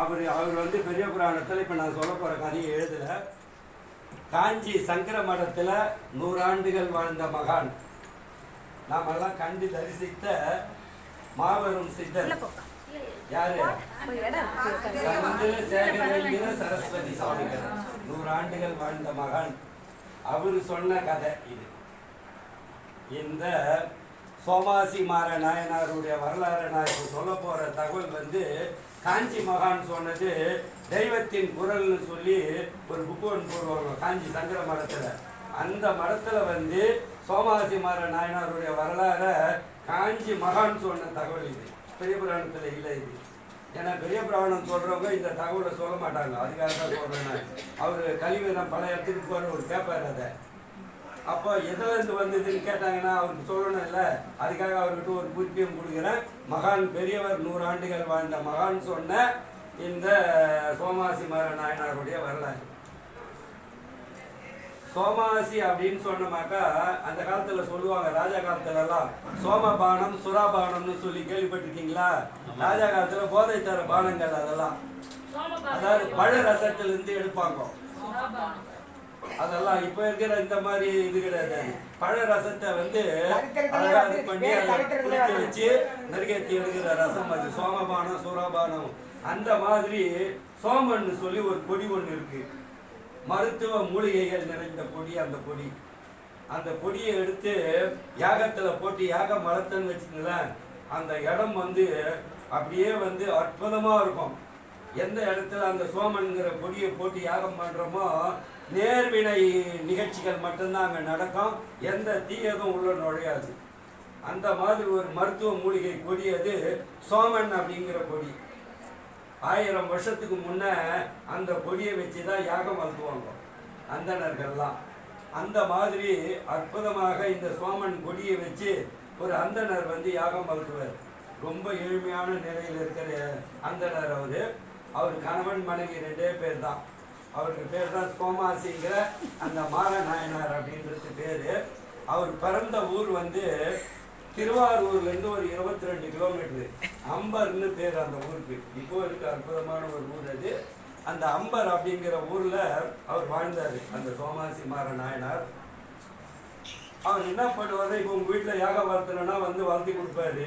அவர் அவர் வந்து பெரிய புராணத்தில் இப்போ நான் சொல்ல போகிற கதையை எழுதல. காஞ்சி சங்கர மடத்தில் நூறாண்டுகள் வாழ்ந்த மகான். நாமெல்லாம் கண்டு தரிசித்த மாபெரும் சித்தர். யாரு? சமுத்திர சேகரங்கிற சரஸ்வதி சுவாமிகள் நூறாண்டுகள் வாழ்ந்த மகான். அவர் சொன்ன கதை இது. இந்த சோமாசி மாற நாயனாருடைய வரலாறு நான் இப்போ சொல்ல போற தகவல் வந்து காஞ்சி மகான் சொன்னது தெய்வத்தின் குரல்னு சொல்லி ஒரு புக்கு ஒன்று போடுவாங்க காஞ்சி சங்கர மடத்தில். அந்த மடத்தில் வந்து சோமாசி மாற நாயனாருடைய வரலாறை காஞ்சி மகான் சொன்ன தகவல் இது. பெரிய புராணத்தில் இல்லை இது. ஏன்னா பெரிய புராணம் சொல்கிறவங்க இந்த தகவலை சொல்ல மாட்டாங்க. அதுக்காக தான் சொல்றேன் அவர் கழிவுதான் பல இடத்துக்கு போகிற ஒரு பேப்பர் அதை. அப்போ எதுலேருந்து வந்ததுன்னு கேட்டாங்கன்னா அவருக்கு சொல்லணும் இல்லை அதுக்காக அவர்கிட்ட ஒரு குறிப்பியம் கொடுக்குறேன். மகான் பெரியவர் நூறு ஆண்டுகள் வாழ்ந்த மகான் சொன்ன இந்த சோமாசி மர நாயனாருடைய வரலாறு. சோமாசி அப்படின்னு சொன்னமாக்கா அந்த காலத்துல சொல்லுவாங்க ராஜா காலத்துல எல்லாம் சோமபானம் சுறாபானம்னு சொல்லி கேள்விப்பட்டிருக்கீங்களா? ராஜா காலத்துல போதை தர பானங்கள் அதெல்லாம். அதாவது பழ ரசத்துல இருந்து எடுப்பாங்க அதெல்லாம் இப்ப இருக்கிற இந்த மாதிரி இது கிடையாது. பழ ரசத்தை வந்து அழகா இது பண்ணி குளிக்க வச்சு நெருகேத்தி எடுக்கிற ரசம் அது. சோமபானம் சூரபானம் அந்த மாதிரி சோமன்னு சொல்லி ஒரு கொடி ஒன்று இருக்கு. மருத்துவ மூலிகைகள் நிறைந்த கொடி அந்த கொடி அந்த கொடியை எடுத்து யாகத்துல போட்டு யாகம் வளர்த்தன்னு வச்சுங்களேன் அந்த இடம் வந்து அப்படியே வந்து அற்புதமா இருக்கும். எந்த இடத்துல அந்த சோமன்கிற கொடியை போட்டு யாகம் பண்றோமோ நேர்வினை நிகழ்ச்சிகள் மட்டும்தான் அங்கே நடக்கும். எந்த தீயதும் உள்ள நுழையாது. அந்த மாதிரி ஒரு மருத்துவ மூலிகை கொடி அது சோமன் அப்படிங்கிற கொடி. ஆயிரம் வருஷத்துக்கு முன்னே அந்த கொடியை வச்சு தான் யாகம் வளர்த்துவாங்க அந்தணர்கள்லாம். அந்த மாதிரி அற்புதமாக இந்த சோமன் கொடியை வச்சு ஒரு அந்தணர் வந்து யாகம் வளர்த்துவார் ரொம்ப எளிமையான நிலையில் இருக்கிற அந்தணர் அவர். அவர் கணவன் மனைவி ரெண்டே பேர் தான் அவருக்கு பேர் தான் சோமாசிங்கிற அந்த மாரநாயனார் அப்படின்றது பேர். அவர் பிறந்த ஊர் வந்து திருவாரூர்லேருந்து ஒரு இருபத்தி ரெண்டு கிலோமீட்டர் அம்பர்னு பேர் அந்த ஊருக்கு. இப்போ இருக்க அற்புதமான ஒரு ஊர் அது. அந்த அம்பர் அப்படிங்கிற ஊர்ல அவர் வாழ்ந்தார் அந்த சோமாசி மாற நாயனார் அவர் என்ன பண்ணுவார் இப்போ உங்க வீட்டில் யாக வளர்த்தனா வந்து வளர்த்தி கொடுப்பாரு.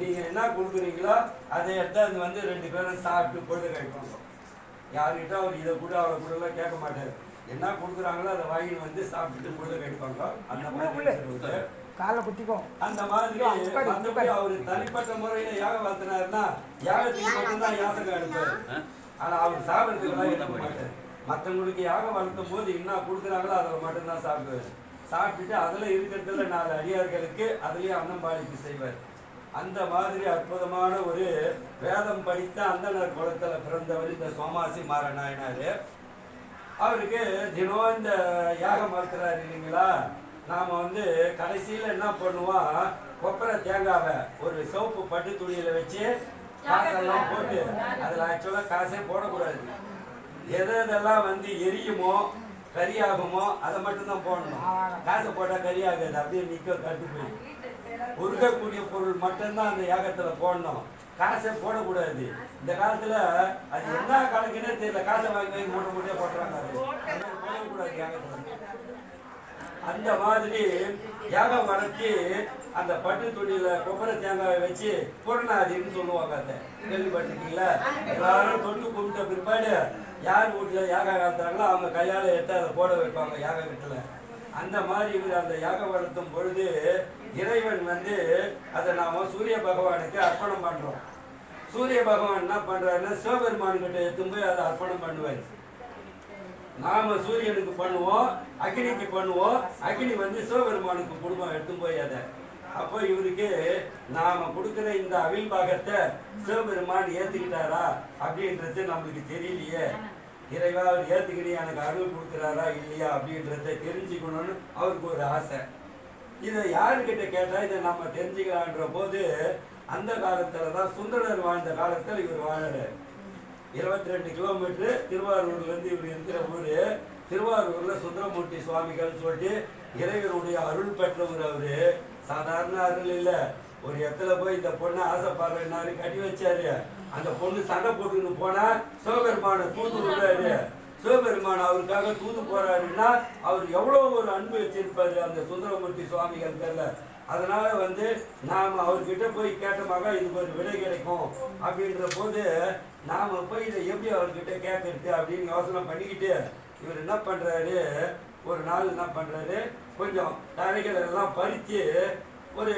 நீங்க என்ன கொடுக்குறீங்களோ அதை எடுத்து அது வந்து ரெண்டு பேரும் சாப்பிட்டு பொழுது கழிப்பாங்க யார்கிட்ட அவர் இதை கூட அவரை கூட எல்லாம் கேட்க மாட்டாரு. என்ன கொடுக்குறாங்களோ அதை வாங்கிட்டு வந்து சாப்பிட்டுட்டு பொழுது கழிப்பாங்க அந்த மாதிரி. காலை குத்திக்கும். அந்த மாதிரி அவரு தனிப்பட்ட முறையில யாகம் வளர்த்தினாருன்னா யாகத்துக்கு மட்டும்தான் யாசகம் எடுப்பாரு. ஆனா அவர் சாப்பிடுறதுக்கு எடுக்க மாட்டாரு. மத்தவங்களுக்கு யாகம் வளர்த்தும் போது என்ன கொடுக்குறாங்களோ அதில் மட்டும்தான் சாப்பிடுவார். சாப்பிட்டுட்டு அதுல இருக்கிறதுல நாலு அடியார்களுக்கு அதுலயே அன்னம்பாளிக்கு செய்வார். அந்த மாதிரி அற்புதமான ஒரு வேதம் படித்த அந்தனர் குளத்தில் பிறந்தவர் இந்த சோமாசி மாரநாயனார். அவருக்கு தினம் இந்த யாகம் வளர்த்துறாரு இல்லைங்களா? நாம் வந்து கடைசியில் என்ன பண்ணுவோம்? கொப்பரை தேங்காவை ஒரு சோப்பு பட்டு துணியில் வச்சு காசெல்லாம் போட்டு அதில் ஆக்சுவலாக காசே போடக்கூடாது. எதை எதெல்லாம் வந்து எரியுமோ கறியாகுமோ அதை மட்டும்தான் போடணும். காசை போட்டால் கரியாகாது. அப்படியே நிற்க கட்டு போய் உருகக்கூடிய பொருள் மட்டும்தான் அந்த யாகத்தில் போடணும். காசை போடக்கூடாது. இந்த காலத்தில் அது என்ன கணக்குன்னே தெரியல. காசை வாங்கி வாங்கி மூட்டை மூட்டையே போட்டுறாங்க அது. போடக்கூடாது யாகத்தில். அந்த மாதிரி யாகம் வளர்த்தி அந்த பட்டு துணியில கொப்பரை தேங்காயை வச்சு பூரணாதின்னு சொல்லுவாங்க அதை. கேள்விப்பட்டிருக்கீங்களா? எல்லாரும் தொட்டு கும்பிட்ட பிற்பாடு யார் வீட்டில் யாகம் காத்தாங்களோ அவங்க கையால் எடுத்து அதை போட வைப்பாங்க யாக வீட்டில் அந்த மாதிரி இவர் அந்த யாகம் வளர்த்தும் பொழுது இறைவன் வந்து அதை நாம சூரிய பகவானுக்கு அர்ப்பணம் பண்றோம். சூரிய பகவான் என்ன பண்றாருன்னா சிவபெருமான் கிட்ட எடுத்தும் போய் அதை அர்ப்பணம் பண்ணுவார். நாம சூரியனுக்கு பண்ணுவோம் அக்னிக்கு பண்ணுவோம் அக்னி வந்து சிவபெருமானுக்கு குடும்பம் எடுத்து போய் அதை. அப்போ இவருக்கு நாம கொடுக்குற இந்த அவில் பாகத்தை சிவபெருமான் ஏத்துக்கிட்டாரா அப்படின்றது நம்மளுக்கு தெரியலையே. இறைவா அவர் ஏற்றுக்கிட்டு எனக்கு அருள் கொடுக்குறாரா இல்லையா அப்படின்றத தெரிஞ்சுக்கணும்னு அவருக்கு ஒரு ஆசை. இதை யாருக்கிட்ட கேட்டால் இதை நம்ம தெரிஞ்சுக்கலான்ற போது அந்த காலத்தில் தான் சுந்தரர் வாழ்ந்த காலத்தில் இவர் வாழறாரு. இருபத்தி ரெண்டு கிலோமீட்டர் திருவாரூர்லேருந்து இவர் இருக்கிற ஊர் திருவாரூரில் சுந்தரமூர்த்தி சுவாமிகள் சொல்லிட்டு இறைவனுடைய அருள் பெற்றவர் அவர். சாதாரண அருள் இல்லை. ஒரு இடத்துல போய் இந்த பொண்ணை ஆசைப்படுறேன்னாரு கட்டி வச்சாரு. அந்த பொண்ணு சண்டை போட்டுன்னு போனா சிவபெருமான தூது விடுறாரு. சிவபெருமான் அவருக்காக தூது போறாருன்னா அவர் எவ்வளவு ஒரு அன்பு வச்சிருப்பாரு அந்த சுந்தரமூர்த்தி சுவாமிகள் பேர்ல. அதனால வந்து நாம் அவர்கிட்ட போய் கேட்டமாக இதுக்கு ஒரு விடை கிடைக்கும். அப்படின்ற போது நாம் போய் இதை எப்படி அவர்கிட்ட கேட்கறது அப்படின்னு யோசனை பண்ணிக்கிட்டு இவர் என்ன பண்ணுறாரு ஒரு நாள் என்ன பண்ணுறாரு கொஞ்சம் தரைகள் எல்லாம் பறித்து ஒரு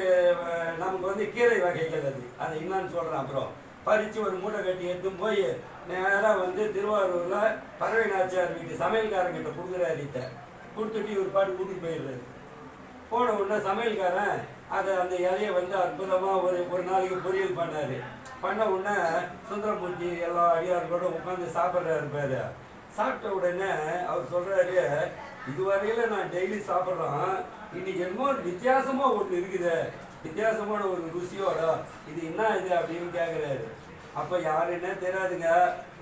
நமக்கு வந்து கீரை வகைகள் அது. அதை என்னன்னு சொல்கிறேன் அப்புறம். பறித்து ஒரு மூட்டை கட்டி எடுத்துன்னு போய் நேராக வந்து திருவாரூரில் பறவை நாச்சியார் வீட்டு சமையல்காரங்கிட்ட கொடுக்குறாரு இதை. கொடுத்துட்டு ஒரு பாட்டு கூட்டிட்டு போயிடுறாரு. போன உடனே சமையல்காரன் அதை அந்த இலையை வந்து அற்புதமாக ஒரு ஒரு நாளைக்கு பொரியல் பண்ணார். பண்ண உடனே சுந்தரமூர்த்தி எல்லா அடியார்களோட உட்காந்து சாப்பிட்றாரு பேர். சாப்பிட்ட உடனே அவர் சொல்கிறாரு இதுவரையில நான் டெய்லி சாப்பிட்றோம் இன்னைக்கு என்னமோ வித்தியாசமாக ஒன்று இருக்குது. வித்தியாசமான ஒரு ருசியோட இது என்ன இது? அப்படின்னு கேட்குறாரு அப்போ யாருன்னே தெரியாதுங்க.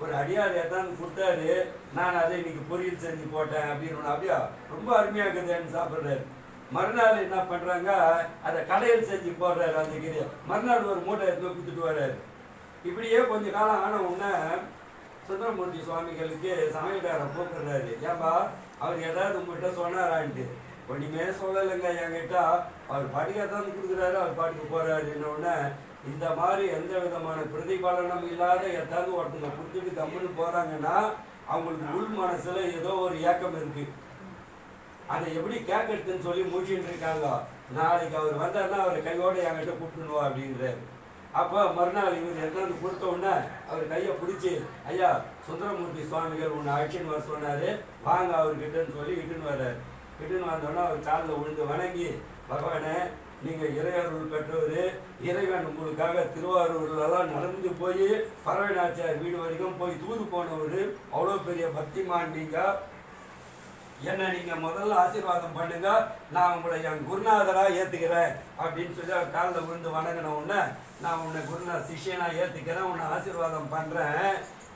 ஒரு அடியார் ஏதாவது கொடுத்தாரு. நான் அதை இன்னைக்கு பொரியல் செஞ்சு போட்டேன் அப்படின்னு அப்படியா ரொம்ப அருமையாக இருக்குதுன்னு சாப்பிட்றாரு. மறுநாள் என்ன பண்ணுறாங்க அதை கடையில் செஞ்சு போடுறாரு அந்த கீரையை. மறுநாள் ஒரு மூட்டை எடுத்து போய் கொடுத்துட்டு வர்றாரு. இப்படியே கொஞ்ச காலம் ஆன உடனே சுந்தரமூர்த்தி சுவாமிகளுக்கு சமையல்காரன் கூப்பிடுறாரு. ஏன்பா அவர் ஏதாவது உங்ககிட்ட சொன்னாரான்ட்டு. ஒன்றுமே சொல்லலைங்க? என்கிட்ட அவர் பாட்டுக்கு தான் கொடுக்குறாரு அவர் பாட்டுக்கு போறாருன்ன உடனே இந்த மாதிரி எந்த விதமான பிரதிபலனம் இல்லாத ஏதாவது ஒருத்தங்க கொடுத்துட்டு கம்முன்னு போறாங்கன்னா அவங்களுக்கு உள் மனசுல ஏதோ ஒரு ஏக்கம் இருக்கு. அதை எப்படி கேட்கறதுன்னு சொல்லி முடிச்சுட்டு இருக்காங்க. நாளைக்கு அவர் வந்தாருன்னா அவர் கையோட என்கிட்ட கூப்பிட்டுனுவா அப்படின்றாரு. அப்போ மறுநாள் இவர் என்னன்னு கொடுத்த உடனே அவர் கையை பிடிச்சி ஐயா சுந்தரமூர்த்தி சுவாமிகள் உன்னை அழைச்சின்னு வர சொன்னார். வாங்க அவர்கிட்டன்னு சொல்லி இட்டுன்னு வர்றாரு. இட்டுன்னு வந்தோடனே அவர் காலில் விழுந்து வணங்கி பகவானே நீங்கள் இறையருள் பெற்றவர் இறைவன் உங்களுக்காக திருவாரூர்லலாம் நடந்து போய் பறவை நாச்சியார் வீடு வரைக்கும் போய் தூது போனவர் அவ்வளோ பெரிய பக்திமான் நீங்க. என்னை நீங்கள் முதல்ல ஆசீர்வாதம் பண்ணுங்க நான் உங்களை என் குருநாதராக ஏற்றுக்கிறேன் அப்படின்னு சொல்லி அவர் காலில் விழுந்து வணங்கின உடனே நான் உன்னை குருநாத் சிஷ்யனா ஏற்றுக்கிறேன் உன்னை ஆசீர்வாதம் பண்ணுறேன்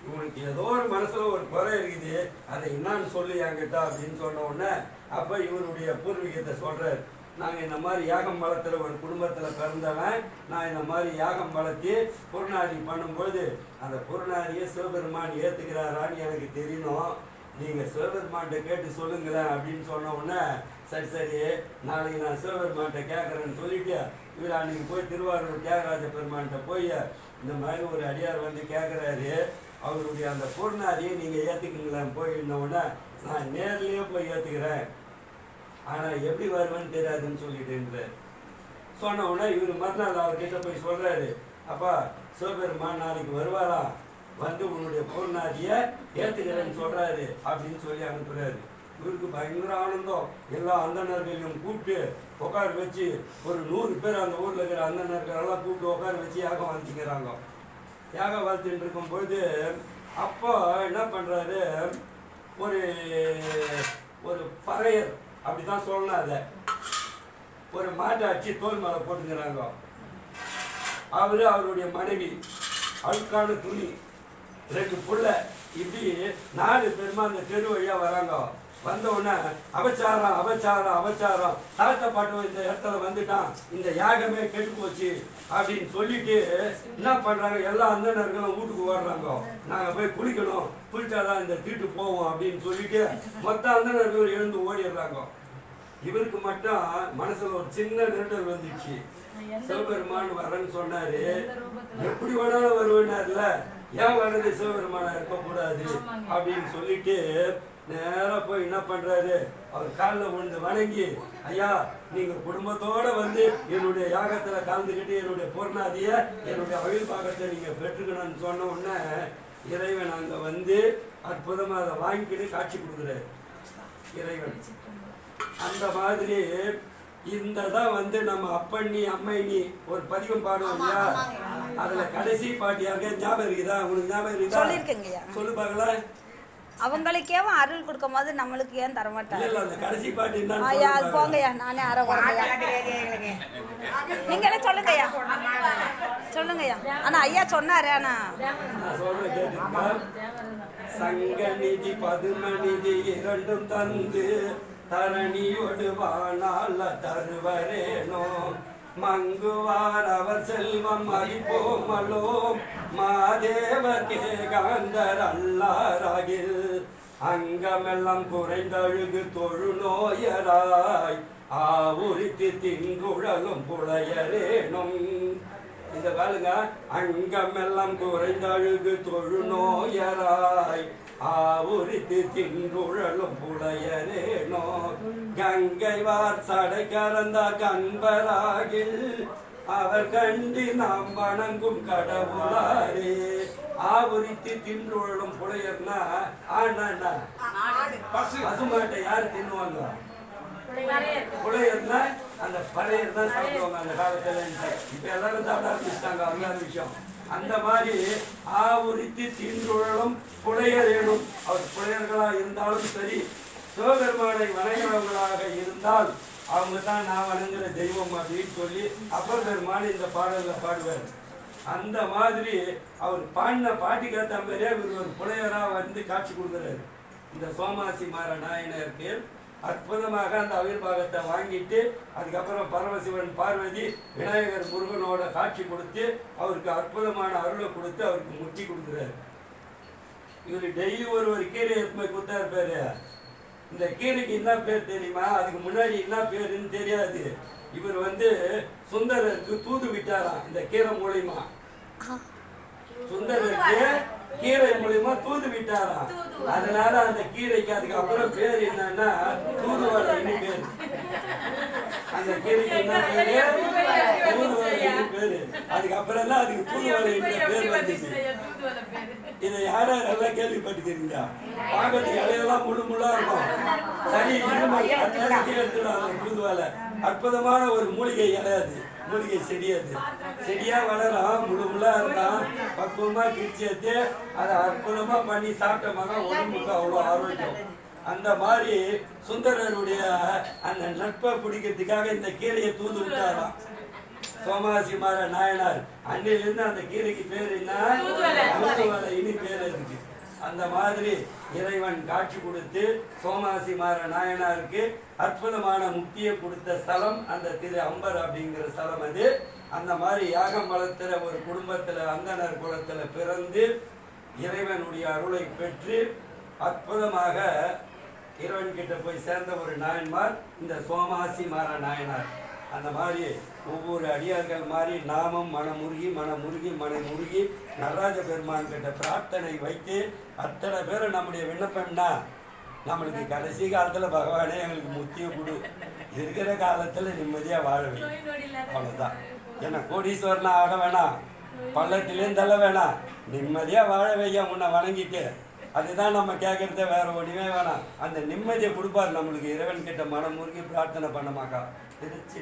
உனக்கு ஏதோ ஒரு மனசில் ஒரு குறை இருக்குது அதை என்னான்னு சொல்லு என்கிட்ட அப்படின்னு சொன்ன உடனே அப்போ இவருடைய பூர்வீகத்தை சொல்கிறார் நாங்கள் இந்த மாதிரி யாகம் வளர்த்துற ஒரு குடும்பத்தில் பிறந்தவன் நான் இந்த மாதிரி யாகம் வளர்த்தி குருநாதி பண்ணும்போது அந்த குருநாதியை சிவபெருமான் ஏற்றுக்கிறாரான்னு எனக்கு தெரியணும். நீங்கள் சிவபெருமான்கிட்ட கேட்டு சொல்லுங்களேன் அப்படின்னு சொன்ன உடனே சரி சரி நாளைக்கு நான் சிவபெருமான்கிட்ட கேட்குறேன்னு சொல்லிட்டு இவர் அன்றைக்கி போய் திருவாரூர் தியாகராஜ பெருமான்கிட்ட போய் இந்த மாதிரி ஒரு அடியார் வந்து கேட்குறாரு அவருடைய அந்த பூர்ணாதியை நீங்கள் ஏத்துக்குங்களேன் போயிருந்த உடனே நான் நேர்லேயே போய் ஏற்றுக்கிறேன் ஆனால் எப்படி வருவேன்னு தெரியாதுன்னு சொல்லிட்டுன்றார் சொன்ன உடனே இவர் மறுநாள் அவர்கிட்ட போய் சொல்கிறாரு அப்பா சிவபெருமான் நாளைக்கு வருவாரா? வந்து உன்னுடைய பூர்ணாதிய ஏற்றுக்கிறேன்னு சொல்கிறாரு அப்படின்னு சொல்லி அனுப்புகிறாரு இவருக்கு பயங்கர ஆனந்தம். எல்லா அந்தணர்களையும் கூப்பிட்டு உட்கார வச்சு ஒரு நூறு பேர் அந்த ஊரில் இருக்கிற அந்தணர்களெல்லாம் கூப்பிட்டு உட்கார வச்சு யாகம் வாழ்த்துக்கிறாங்க. யாகம் வாழ்த்துட்டு இருக்கும்பொழுது அப்போ என்ன பண்ணுறாரு ஒரு ஒரு பறையர் அப்படிதான் சொல்லணும் அதை. ஒரு மாட்டை அடிச்சு தோல் மேலே போட்டுக்கிறாங்க. அவர் அவருடைய மனைவி அழுக்கான துணி ரெண்டு புள்ள இப்படி நாலு பேருமா அந்த தெரு வழியாக வராங்க. வந்த உடனே அபச்சாரம் அபச்சாரம் அபச்சாரம். தாத்த பாட்டு இந்த இடத்துல வந்துட்டான். இந்த யாகமே கெட்டு போச்சு அப்படின்னு சொல்லிட்டு என்ன பண்றாங்க? எல்லா அந்தணர்களும் வீட்டுக்கு ஓடுறாங்க. நாங்க போய் குளிக்கணும். குளிச்சாதான் இந்த தீட்டு போவோம் அப்படின்னு சொல்லிட்டு மொத்த அந்தணர்கள் எழுந்து ஓடிடுறாங்க. இவருக்கு மட்டும் மனசுல ஒரு சின்ன நெருடல் வந்துச்சு சிவபெருமான் வரேன்னு சொன்னாரு. எப்படி வேணாலும் வருவேனார்ல ஏன் வர்றது சிவபெருமானா இருக்கக்கூடாது அப்படின்னு சொல்லிட்டு நேரா போய் என்ன பண்றாரு? அவர் காலில் விழுந்து வணங்கி ஐயா நீங்க குடும்பத்தோட வந்து என்னுடைய யாகத்துல கலந்துக்கிட்டு என்னுடைய பூர்ணாதிய என்னுடைய அழில் பாகத்தை நீங்க பெற்றுக்கணும்னு சொன்ன உடனே இறைவன் அங்க வந்து அற்புதமா அதை வாங்கிக்கிட்டு காட்சி கொடுக்குறாரு. இறைவன். அந்த மாதிரி இந்த தான் வந்து நம்ம அப்பண்ணி அம்மைனி ஒரு பதிகம் பாடுவோம் இல்லையா? அதுல கடைசி பாட்டு யாருக்கே ஞாபகம் இருக்குதா? உங்களுக்கு ஞாபகம் இருக்குதா? சொல்லு பார்க்கலாம் அவங்களுக்கேவும் அருள் கொடுக்கும் போது நம்மளுக்கு ஏன் தர மாட்டாங்க கடைசி பாட்டு ஐயா அது போங்கய்யா நானே அரை குழந்தையா நீங்களே சொல்லுங்கய்யா. சொல்லுங்கய்யா. ஆனா ஐயா சொன்னாரு ஆனா. சங்க நிதி பதும நிதி இரண்டும் தந்து தரணியோடு வாணால தருவரேனோ. மங்குவார் அவர் செல்வம் அறிப்போமலோ மாதேவ கேகாந்தர் அல்லாராகில். அங்கமெல்லாம் குறைந்தழுகு தொழு நோயராய் ஆவுரித்து திங்குழலும் புழையரேனும். இந்த பாருங்க அங்கமெல்லாம் குறைந்தழுகு தொழு நோயராய் ஆவுரித்து திங்குழலும் புலையரேனோ கங்கை வார் சடை கறந்த கண்பராகில் அவர் கண்டு நாம் வணங்கும் கடவுளாரே ஆவுரித்து தின்றுழலும் புலையர்னா ஆனா பசு பசுமாட்டை யார் தின்னுவாங்க? புலையர்னா அந்த பழையர் தான் சாப்பிடுவாங்க அந்த காலத்துல இப்ப எல்லாரும் சாப்பிட ஆரம்பிச்சிட்டாங்க அருமையான விஷயம். அந்த மாதிரி ஆவுரித்து தீன்றுழலும் ஏடும் அவர் புழையர்களா இருந்தாலும் சரி சிவபெருமானை வணங்குறவங்களாக இருந்தால் அவங்க தான் நான் வணங்குற தெய்வம் அப்படின்னு சொல்லி அப்பர் பெருமான் இந்த பாடல்ல பாடுவார். அந்த மாதிரி அவர் பாடின பாட்டுக்கு ஏற்ற மாதிரியே இவர் ஒரு புலையரா வந்து காட்சி கொடுக்குறாரு. இந்த சோமாசி மாற நாயனருக்கு அற்புதமாக அந்த அவிர்வாகத்தை வாங்கிட்டு அதுக்கப்புறம் பரமசிவன் பார்வதி விநாயகர் முருகனோட காட்சி கொடுத்து அவருக்கு அற்புதமான அருளை கொடுத்து அவருக்கு முட்டி கொடுக்குறாரு. இவர் டெய்லி ஒரு ஒரு கீரை எடுத்து போய் கொடுத்தா இருப்பாரு இந்த கீரைக்கு என்ன பேர் தெரியுமா? அதுக்கு முன்னாடி என்ன பேருன்னு தெரியாது. இவர் வந்து சுந்தரருக்கு தூது விட்டாராம் இந்த கீரை மூலியமா. சுந்தரருக்கு கீரை மூலியமா தூது விட்டாராம் அதனால அந்த கீரைக்கு அதுக்கப்புறம் பேர் என்னன்னா தூதுவளைன்னு பேர். அந்த கீரைக்கு என்ன பேரு. தூதுவளைன்னு பேரு அதுக்கப்புறம் தான் அதுக்கு தூதுவளைன்ற பேர் வந்துச்சு. இதை யார் யாரெல்லாம் கேள்விப்பட்டுக்கிறீங்க பார்க்கறது இலையெல்லாம் முழு முள்ளா இருக்கும். சரி எடுத்துடுவாங்க தூதுவலை அற்புதமான ஒரு மூலிகை இலை அது. மூலிகை செடி அது. செடியா வளரும் முழு முள்ளா இருந்தான் பக்குவமா கிழிச்சேத்து அதை அற்புதமா பண்ணி சாப்பிட்டோம்னா உடம்புக்கு அவ்வளோ ஆரோக்கியம். அந்த மாதிரி சுந்தரருடைய அந்த நட்பை பிடிக்கிறதுக்காக இந்த கீரையை தூது விட்டாராம். சோமாசி மாற நாயனார் அன்னையிலிருந்து அந்த கீரைக்கு பேர் என்ன? இனி பேர் இருக்கு. அந்த மாதிரி இறைவன் காட்சி கொடுத்து சோமாசி மாற நாயனாருக்கு அற்புதமான முக்தியை கொடுத்த ஸ்தலம் அந்த திரு அம்பர் அப்படிங்கிற ஸ்தலம் அது. அந்த மாதிரி யாகம் வளர்த்துற ஒரு குடும்பத்துல அந்தனர் குலத்துல பிறந்து இறைவனுடைய அருளை பெற்று அற்புதமாக இறைவன் கிட்ட போய் சேர்ந்த ஒரு நாயன்மார் இந்த சோமாசி மாறா நாயனார். அந்த மாதிரி ஒவ்வொரு அடியார்கள் மாதிரி நாமம் மனமுருகி மனமுருகி மனமுருகி நடராஜ பெருமான் கிட்ட பிரார்த்தனை வைத்து அத்தனை பேரும் நம்முடைய விண்ணப்பம்னா நம்மளுக்கு கடைசி காலத்தில் பகவானே எங்களுக்கு முக்கிய கொடு. இருக்கிற காலத்தில் நிம்மதியாக வாழ அவ்வளோதான் ஏன்னா என்ன கோடீஸ்வரனா ஆக வேணாம். பள்ளத்திலேயும் தள்ள வேணாம். நிம்மதியாக வாழ வையா உன்னை வணங்கிட்டு. அதுதான் நம்ம கேட்கறதே வேற ஒன்றுமே வேணாம். அந்த நிம்மதியை கொடுப்பார் நம்மளுக்கு. இறைவன் கிட்ட மனம் முருகி பிரார்த்தனை பண்ணமாக்கா திருச்சி